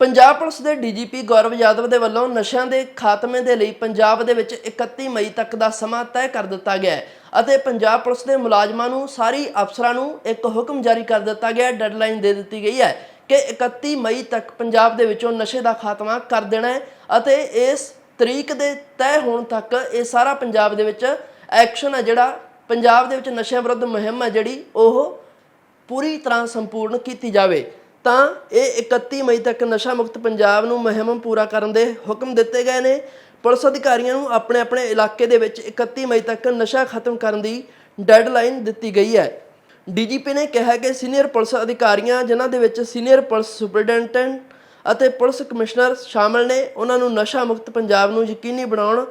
Punjab police ਦੇ DGP Gaurav Yadav ਦੇ ਵੱਲੋਂ ਨਸ਼ਿਆਂ ਦੇ ਖਾਤਮੇ ਦੇ ਲਈ ਪੰਜਾਬ ਦੇ ਵਿੱਚ 31 ਮਈ ਤੱਕ ਦਾ ਸਮਾਂ ਤੈਅ ਕਰ ਦਿੱਤਾ ਗਿਆ ਹੈ ਅਤੇ ਪੰਜਾਬ ਪੁਲਿਸ ਦੇ ਮੁਲਾਜ਼ਮਾਂ ਨੂੰ ਸਾਰੀ ਅਫਸਰਾਂ ਨੂੰ ਇੱਕ ਹੁਕਮ ਜਾਰੀ ਕਰ ਦਿੱਤਾ ਗਿਆ ਡੈਡਲਾਈਨ ਦੇ ਦਿੱਤੀ ਗਈ ਹੈ ਕਿ 31 ਮਈ ਤੱਕ ਪੰਜਾਬ ਦੇ ਵਿੱਚੋਂ ਨਸ਼ੇ ਦਾ ਖਾਤਮਾ ਕਰ ਦੇਣਾ ਹੈ ਅਤੇ ਇਸ ਤਰੀਕ ਦੇ ਤੈਅ ਹੋਣ ਤੱਕ ਇਹ ਸਾਰਾ ਪੰਜਾਬ ਦੇ ਵਿੱਚ ਐਕਸ਼ਨ ਹੈ ਜਿਹੜਾ ਪੰਜਾਬ ਦੇ ਵਿੱਚ ਨਸ਼ਿਆਂ ਵਿਰੁੱਧ ਮੁਹਿੰਮ ਹੈ ਜਿਹੜੀ ਉਹ ਪੂਰੀ ਤਰ੍ਹਾਂ ਸੰਪੂਰਨ ਕੀਤੀ ਜਾਵੇ। ਤਾਂ ਇਹ 31 ਮਈ ਤੱਕ ਨਸ਼ਾ ਮੁਕਤ ਪੰਜਾਬ ਨੂੰ ਮੁਹਿੰਮ ਪੂਰਾ ਕਰਨ ਦੇ ਹੁਕਮ ਦਿੱਤੇ ਗਏ ਨੇ। ਪੁਲਿਸ ਅਧਿਕਾਰੀਆਂ ਨੂੰ ਆਪਣੇ ਆਪਣੇ ਇਲਾਕੇ ਦੇ ਵਿੱਚ 31 ਮਈ ਤੱਕ ਨਸ਼ਾ ਖਤਮ ਕਰਨ ਦੀ ਡੈਡਲਾਈਨ ਦਿੱਤੀ ਗਈ ਹੈ। ਡੀਜੀਪੀ ਨੇ ਕਿਹਾ ਕਿ ਸੀਨੀਅਰ ਪੁਲਿਸ ਅਧਿਕਾਰੀਆਂ, ਜਿਨ੍ਹਾਂ ਦੇ ਵਿੱਚ ਸੀਨੀਅਰ ਪੁਲਿਸ ਸੁਪਰਡੈਂਟੈਂਟ ਅਤੇ ਪੁਲਿਸ ਕਮਿਸ਼ਨਰ ਸ਼ਾਮਲ ਨੇ, ਉਹਨਾਂ ਨੂੰ ਨਸ਼ਾ ਮੁਕਤ ਪੰਜਾਬ ਨੂੰ ਯਕੀਨੀ ਬਣਾਉਣ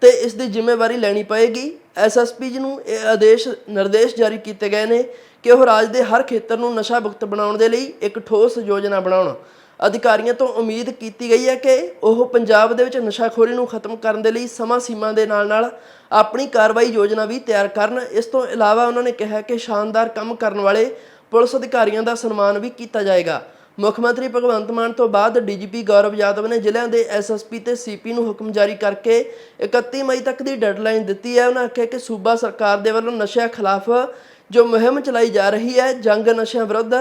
ਤੇ ਇਸ ਦੀ ਜ਼ਿੰਮੇਵਾਰੀ ਲੈਣੀ ਪਏਗੀ। ਐਸਐਸਪੀ ਜੀ ਨੂੰ ਇਹ ਆਦੇਸ਼, ਨਿਰਦੇਸ਼ ਜਾਰੀ ਕੀਤੇ ਗਏ ਨੇ ਕਿ ਉਹ ਰਾਜ ਦੇ ਹਰ ਖੇਤਰ ਨੂੰ ਨਸ਼ਾ ਮੁਕਤ ਬਣਾਉਣ ਦੇ ਲਈ ਇੱਕ ਠੋਸ ਯੋਜਨਾ ਬਣਾਉਣ। ਅਧਿਕਾਰੀਆਂ ਤੋਂ ਉਮੀਦ ਕੀਤੀ ਗਈ ਹੈ ਕਿ ਉਹ ਪੰਜਾਬ ਦੇ ਵਿੱਚ ਨਸ਼ਾਖੋਰੀ ਨੂੰ ਖਤਮ ਕਰਨ ਦੇ ਲਈ ਸਮਾਂ ਸੀਮਾ ਦੇ ਨਾਲ-ਨਾਲ ਆਪਣੀ ਕਾਰਵਾਈ ਯੋਜਨਾ ਵੀ ਤਿਆਰ ਕਰਨ। ਇਸ ਤੋਂ ਇਲਾਵਾ ਉਹਨਾਂ ਨੇ ਕਿਹਾ ਕਿ ਸ਼ਾਨਦਾਰ ਕੰਮ ਕਰਨ ਵਾਲੇ ਪੁਲਿਸ ਅਧਿਕਾਰੀਆਂ ਦਾ ਸਨਮਾਨ ਵੀ ਕੀਤਾ ਜਾਏਗਾ। ਮੁੱਖ ਮੰਤਰੀ ਭਗਵੰਤ ਮਾਨ ਤੋਂ ਬਾਅਦ ਡੀਜੀਪੀ ਗੌਰਵ ਯਾਦਵ ਨੇ ਜ਼ਿਲ੍ਹਿਆਂ ਦੇ ਐਸਐਸਪੀ ਤੇ ਸੀਪੀ ਨੂੰ ਹੁਕਮ ਜਾਰੀ ਕਰਕੇ 31 ਮਈ ਤੱਕ ਦੀ ਡੈਡਲਾਈਨ ਦਿੱਤੀ ਹੈ। ਉਹਨਾਂ ਆਖਿਆ ਕਿ ਸੂਬਾ ਸਰਕਾਰ ਦੇ ਵੱਲੋਂ ਨਸ਼ਿਆਂ ਖਿਲਾਫ ਜੋ ਮੁਹਿੰਮ ਚਲਾਈ ਜਾ ਰਹੀ ਹੈ, ਜੰਗ ਨਸ਼ਿਆਂ ਵਿਰੁੱਧ,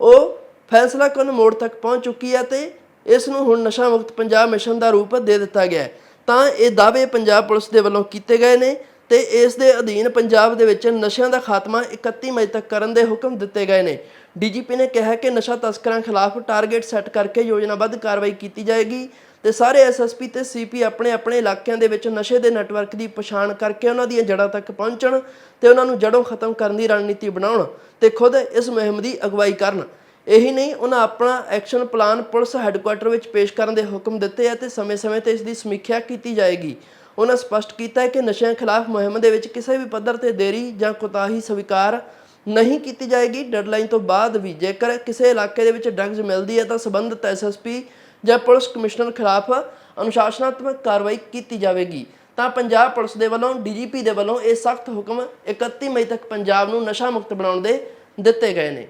ਉਹ ਫੈਸਲਾ ਕੁਨ ਮੋੜ ਤੱਕ ਪਹੁੰਚ ਚੁੱਕੀ ਹੈ ਤੇ ਇਸ ਨੂੰ ਹੁਣ ਨਸ਼ਾ ਮੁਕਤ ਪੰਜਾਬ ਮਿਸ਼ਨ ਦਾ ਰੂਪ ਦੇ ਦਿੱਤਾ ਗਿਆ ਹੈ। ਤਾਂ ਇਹ ਦਾਅਵੇ ਪੰਜਾਬ ਪੁਲਿਸ ਦੇ ਵੱਲੋਂ ਕੀਤੇ ਗਏ ਨੇ। ਤੇ ਇਸ ਦੇ ਅਧੀਨ ਪੰਜਾਬ ਦੇ ਵਿੱਚ ਨਸ਼ਿਆਂ ਦਾ ਖਾਤਮਾ 31 ਮਈ ਤੱਕ ਕਰਨ ਦੇ ਹੁਕਮ ਦਿੱਤੇ ਗਏ ਨੇ। ਡੀਜੀਪੀ ਨੇ ਕਿਹਾ ਕਿ ਨਸ਼ਾ ਤਸਕਰਾਂ ਖਿਲਾਫ ਟਾਰਗੇਟ ਸੈੱਟ ਕਰਕੇ ਯੋਜਨਾਬੱਧ ਕਾਰਵਾਈ ਕੀਤੀ ਜਾਏਗੀ ਤੇ ਸਾਰੇ ਐਸਐਸਪੀ ਤੇ ਸੀਪੀ ਆਪਣੇ ਆਪਣੇ ਇਲਾਕਿਆਂ ਦੇ ਵਿੱਚ ਨਸ਼ੇ ਦੇ ਨੈਟਵਰਕ ਦੀ ਪਛਾਣ ਕਰਕੇ ਉਹਨਾਂ ਦੀਆਂ ਜੜ੍ਹਾਂ ਤੱਕ ਪਹੁੰਚਣ ਤੇ ਉਹਨਾਂ ਨੂੰ ਜੜੋਂ ਖਤਮ ਕਰਨ ਦੀ ਰਣਨੀਤੀ ਬਣਾਉਣ ਤੇ ਖੁਦ ਇਸ ਮੁਹਿੰਮ ਦੀ ਅਗਵਾਈ ਕਰਨ। ਇਹੀ ਨਹੀਂ, ਉਹਨਾਂ ਆਪਣਾ ਐਕਸ਼ਨ ਪਲਾਨ ਪੁਲਿਸ ਹੈੱਡਕੁਆਟਰ ਵਿੱਚ ਪੇਸ਼ ਕਰਨ ਦੇ ਹੁਕਮ ਦਿੱਤੇ ਹੈ ਤੇ ਸਮੇਂ-ਸਮੇਂ ਤੇ ਇਸ ਦੀ ਸਮੀਖਿਆ ਕੀਤੀ ਜਾਏਗੀ। ਉਹਨਾਂ ਸਪਸ਼ਟ ਕੀਤਾ ਹੈ ਕਿ ਨਸ਼ਿਆਂ ਖਿਲਾਫ ਮੁਹਿੰਮ ਦੇ ਵਿੱਚ ਕਿਸੇ ਵੀ ਪੱਧਰ ਤੇ ਦੇਰੀ ਜਾਂ ਕੋਤਾਹੀ ਸਵੀਕਾਰ ਨਹੀਂ ਕੀਤੀ ਜਾਏਗੀ। ਡੈਡਲਾਈਨ ਤੋਂ ਬਾਅਦ ਵੀ ਜੇਕਰ ਕਿਸੇ ਇਲਾਕੇ ਦੇ ਵਿੱਚ ਡਰੱਗਸ ਮਿਲਦੀ ਹੈ ਤਾਂ ਸਬੰਧਤ ਐਸਐਸਪੀ ਜਾਂ ਪੁਲਿਸ ਕਮਿਸ਼ਨਰ ਖਿਲਾਫ ਅਨੁਸ਼ਾਸਨਾਤਮਕ ਕਾਰਵਾਈ ਕੀਤੀ ਜਾਵੇਗੀ। ਤਾਂ ਪੰਜਾਬ ਪੁਲਿਸ ਦੇ ਵੱਲੋਂ, ਡੀਜੀਪੀ ਦੇ ਵੱਲੋਂ ਇਹ ਸਖਤ ਹੁਕਮ 31 ਮਈ ਤੱਕ ਪੰਜਾਬ ਨੂੰ ਨਸ਼ਾ ਮੁਕਤ ਬਣਾਉਣ ਦੇ ਦਿੱਤੇ ਗਏ ਨੇ।